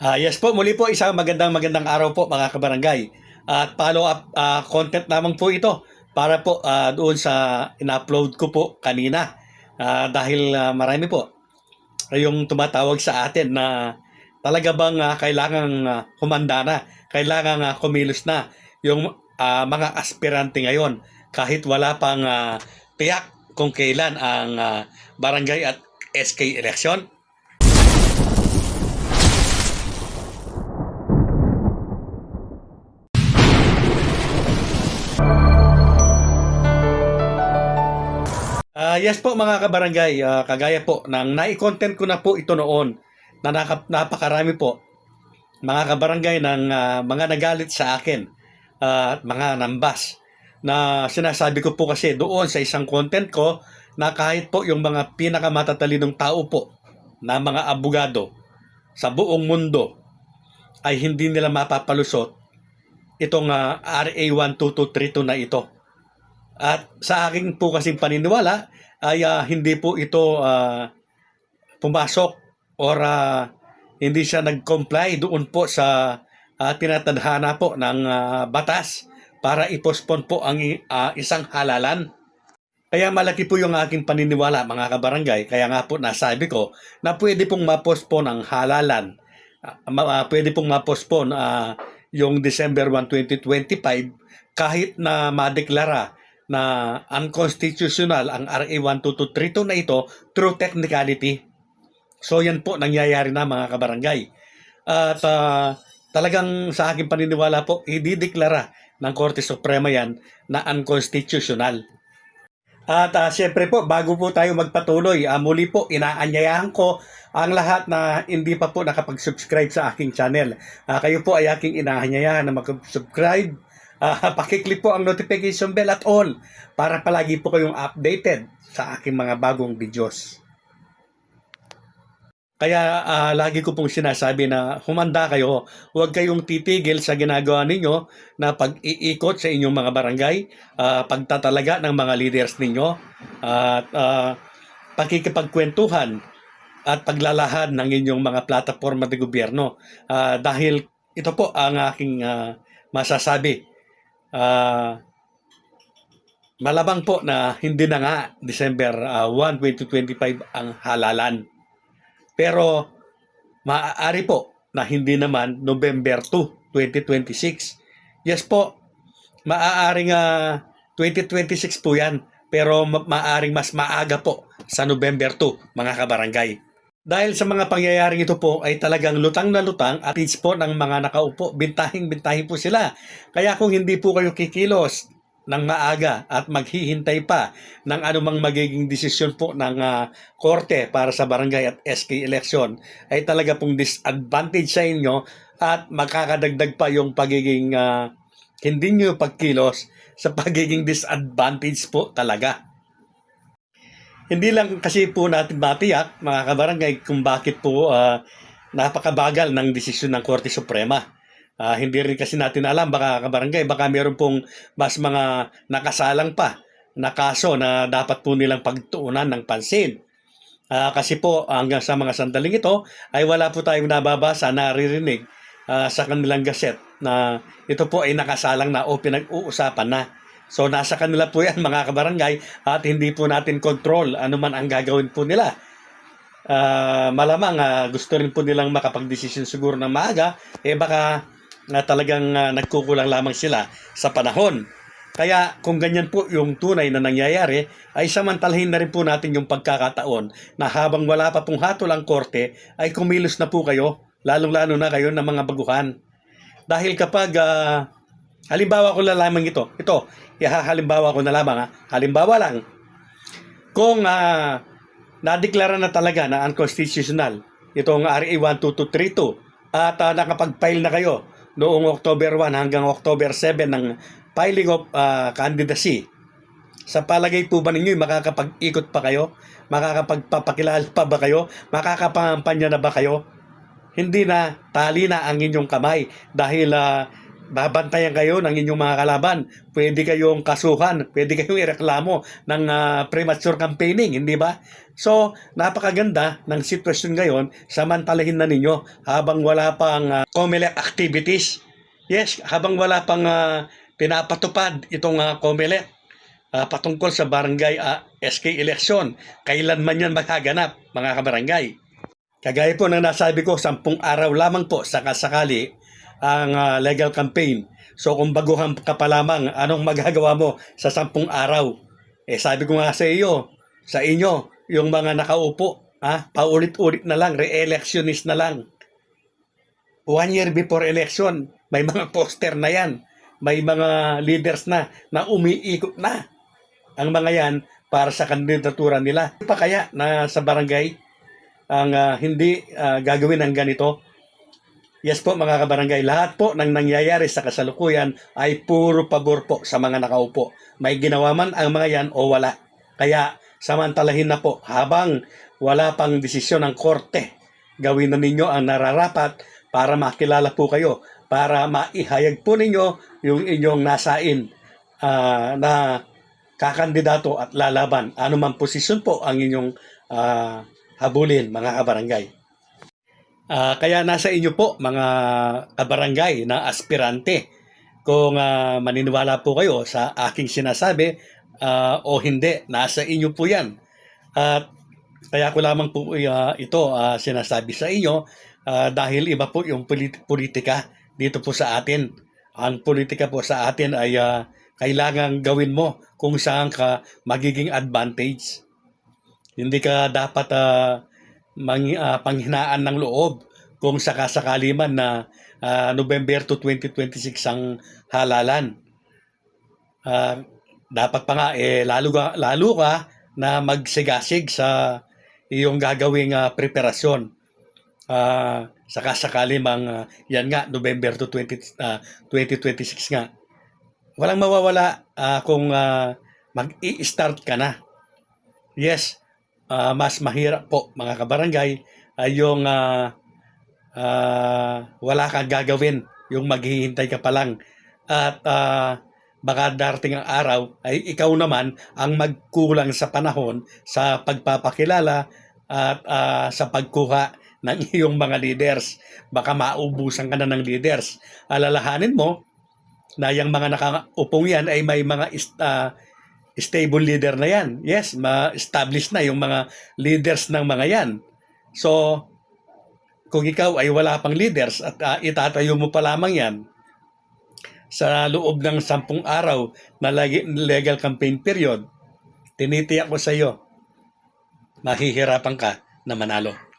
Ah, yes po, muli po isang magandang magandang araw po mga kabarangay. At follow up ah, content lamang po ito para po ah, doon sa in-upload ko po kanina. Ah, dahil ah, marami po yung tumatawag sa atin na talaga bang ah, kailangan ah, humanda na, kailangan ah, kumilos na yung ah, mga aspirante ngayon kahit wala pang ah, tiyak kung kailan ang ah, barangay at SK election. Ah, yes po mga kabarangay, Ah, kagaya po ng nai-content ko na po ito noon na napakarami po mga kabarangay ng ah, mga nagalit sa akin at mga nambas na sinasabi ko po kasi doon sa isang content ko na kahit po yung mga pinakamatalinong tao po na mga abogado sa buong mundo ay hindi nila mapapalusot itong ah, RA 12232 na ito. At sa aking po kasing paniniwala ay ah, hindi po ito ah, pumasok or ah, hindi siya nag-comply doon po sa ah, tinatadhana po ng ah, batas para i-postpone po ang ah, isang halalan. Kaya malaki po yung aking paniniwala mga kabarangay. Kaya nga po nasabi ko na pwede pong ma-postpone ang halalan. Ah, ma- ah, pwede pong ma-postpone ah, yung December 1, 2025 kahit na madeklara na unconstitutional ang RA 12232 na ito through technicality. So yan po nangyayari na mga kabarangay. At ah, talagang sa aking paniniwala po, idideklara ng Korte Suprema yan na unconstitutional. At ah, siyempre po, bago po tayo magpatuloy, ah, muli po inaanyayahan ko ang lahat na hindi pa po nakapag-subscribe sa aking channel. Ah, kayo po ay aking inaanyayahan na mag-subscribe. Ah, pakiclick po ang notification bell at all para palagi po kayong updated sa aking mga bagong videos. Kaya ah, lagi ko pong sinasabi na humanda kayo, huwag kayong titigil sa ginagawa ninyo na pag-iikot sa inyong mga barangay, ah, pagtatalaga ng mga leaders ninyo, at ah, pakikipagkwentuhan at paglalahad ng inyong mga plataforma de gobyerno. Ah, dahil ito po ang aking ah, masasabi. Ah, malabang po na hindi na nga December ah, 1, 2025 ang halalan. Pero maaari po na hindi naman November 2, 2026. Yes po, maaaring ah, 2026 po yan. Pero ma- maaaring mas maaga po sa November 2, mga kabarangay. Dahil sa mga pangyayaring ito po ay talagang lutang na lutang at po ng mga nakaupo, bintahing-bintahin po sila. Kaya kung hindi po kayo kikilos ng maaga at maghihintay pa ng anumang magiging desisyon po ng ah, korte para sa barangay at SK election ay talaga pong disadvantage sa inyo at makakadagdag pa yung pagiging ah, hindi nyo pagkilos sa pagiging disadvantage po talaga. Hindi lang kasi po natin matiyak, mga kabarangay, kung bakit po ah, napakabagal ng desisyon ng Korte Suprema. Ah, hindi rin kasi natin alam, baka kabarangay, baka meron pong mas mga nakasalang pa na kaso na dapat po nilang pagtuunan ng pansin. Ah, kasi po hanggang sa mga sandaling ito ay wala po tayong nababasa, naririnig ah, sa kanilang gaset na ito po ay nakasalang na o pinag-uusapan na. So nasa kanila po yan mga kabarangay at hindi po natin control ano man ang gagawin po nila. Ah, malamang ah, gusto rin po nilang makapag-desisyon siguro ng maaga, eh baka na talagang ah, nagkukulang lamang sila sa panahon. Kaya kung ganyan po yung tunay na nangyayari, ay samantalahin na rin po natin yung pagkakataon na habang wala pa pong hatol ang korte, ay kumilos na po kayo, lalong-lalo na kayo ng mga baguhan. Dahil kapag, ah, halimbawa ko na lamang ito, ito, ihahalimbawa ko na lamang, ha? halimbawa lang, kung ah, nadeklara na talaga na unconstitutional itong RA 12232 at ah, nakapag-file na kayo noong October 1 hanggang October 7 ng filing of ah, candidacy. Sa palagay po ba ninyo, makakapag-ikot pa kayo? Makakapagpapakilala pa ba kayo? Makakapangampanya na ba kayo? Hindi na, tali na ang inyong kamay dahil ah, babantayan kayo ng inyong mga kalaban. Pwede kayong kasuhan, pwede kayong ireklamo ng ah, premature campaigning, hindi ba? So, napakaganda ng sitwasyon ngayon, samantalahin na ninyo habang wala pang uh, COMELEC activities. Yes, habang wala pang ah, pinapatupad itong uh, COMELEC ah, patungkol sa barangay ah, SK election. Kailanman yan magaganap, mga kabarangay. Kagaya po ng nasabi ko, sampung araw lamang po sakasakali ang ah, legal campaign. So kung baguhan ka pa lamang, anong magagawa mo sa sampung araw? Eh sabi ko nga sa iyo, sa inyo, yung mga nakaupo, ha, paulit-ulit na lang, re-electionist na lang. One year before election, may mga poster na yan. May mga leaders na na umiikot na. Ang mga yan para sa kandidatura nila. Pa kaya na sa barangay ang ah, hindi ah, gagawin ng ganito? Yes po mga kabarangay, lahat po ng nangyayari sa kasalukuyan ay puro pabor po sa mga nakaupo. May ginawa man ang mga yan o wala. Kaya samantalahin na po habang wala pang desisyon ng korte. Gawin na ninyo ang nararapat para makilala po kayo, para maihayag po ninyo yung inyong nasain ah, na kakandidato at lalaban. Ano man posisyon po ang inyong ah, habulin mga kabarangay. Ah, kaya nasa inyo po mga kabarangay na aspirante kung ah, maniniwala po kayo sa aking sinasabi ah, o hindi, nasa inyo po yan. At kaya ko lamang po ah, ito ah, sinasabi sa inyo ah, dahil iba po yung polit- politika dito po sa atin. Ang politika po sa atin ay ah, kailangan gawin mo kung saan ka magiging advantage. Hindi ka dapat ah, mang, ah, panghinaan ng loob kung sakasakali man na ah, November to 2026 ang halalan. Ah, dapat pa nga eh lalo ka, lalo ka na magsigasig sa iyong gagawing ah, preparasyon. Ah, sakasakali mang ah, yan nga November to 20 ah, 2026 nga. Walang mawawala ah, kung ah, mag-i-start ka na. Yes, ah, mas mahirap po mga kabarangay ay yung ah, ah, wala kang gagawin, yung maghihintay ka pa lang. At ah, baka darating ang araw ay ikaw naman ang magkulang sa panahon sa pagpapakilala at ah, sa pagkuha ng iyong mga leaders. Baka maubusan ka na ng leaders. Alalahanin mo na yung mga nakaupong yan ay may mga ah, stable leader na yan. Yes, ma-establish na yung mga leaders ng mga yan. So, kung ikaw ay wala pang leaders at ah, itatayo mo pa lamang yan sa loob ng sampung araw na legal campaign period, tinitiyak ko sa iyo, mahihirapan ka na manalo.